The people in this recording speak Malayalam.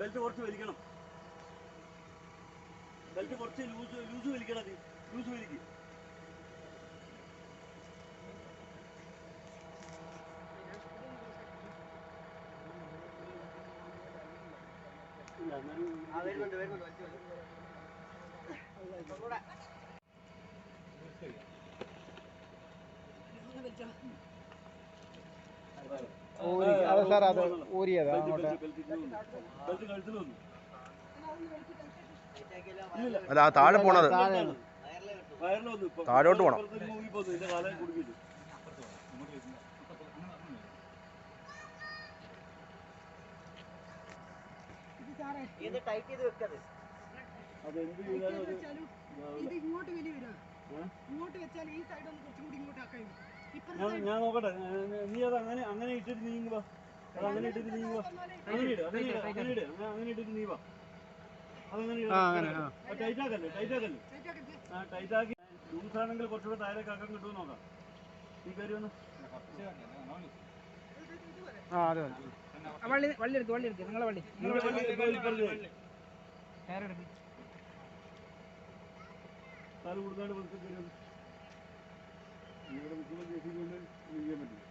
ബെൽറ്റ് കുറച്ച് വലിക്കണം. ബെൽറ്റ് കുറച്ച് ലൂസ് ലൂസ് വലിക്കണം നീ. ലൂസ് വലിക്ക്. വരുന്നുണ്ട് വരുന്നുണ്ട് വലിച്ചു അത് സാർ അത് ഊരിയതാ അങ്ങോട്ട്. അല്ല ആ താഴെ പോണത്. താഴെയാണ്. താഴോട്ട് പോണം. ഇത് ടൈറ്റ് ചെയ്ത് വെക്കത് ഇത് ഇങ്ങോട്ട് വലിയ വരാം. ഇങ്ങോട്ട് വെച്ചാൽ ഈ സൈഡ് ഒന്ന് കുറച്ചും കൂടി ഇങ്ങോട്ട് ആക്കാൻ ഞാൻ നോക്കട്ടെ. നീ അത് അങ്ങനെ അങ്ങനെ ഇട്ടിട്ട് നീങ്ങുക അങ്ങനെ ഇട്ടിട്ട് നീ വാ അങ്ങനെ ഇട് അങ്ങനെ ഇട് അങ്ങനെ ഇട് അങ്ങനെ ഇട്ടിട്ട് നീ വാ അതങ്ങനെ ഇട്. ആ അങ്ങനെ ആ ടൈറ്റ് ആക്കല്ലേ ടൈറ്റ് ആക്കല്ലേ ആ ടൈറ്റ് ആക്കി ലൂസ് ആണെങ്കിൽ കുറച്ചുകൂടെ താഴേക്ക് ആക്കാൻ കിട്ടുമോ നോക്കാം കയറി വന്ന്. ആ അത് വള്ളി വള്ളി വള്ളി നിങ്ങളെ വള്ളി നിങ്ങളെ വള്ളി കൊടുക്കാണ്ട് കയറി ഇവിടെ ജെ സി പറ്റില്ല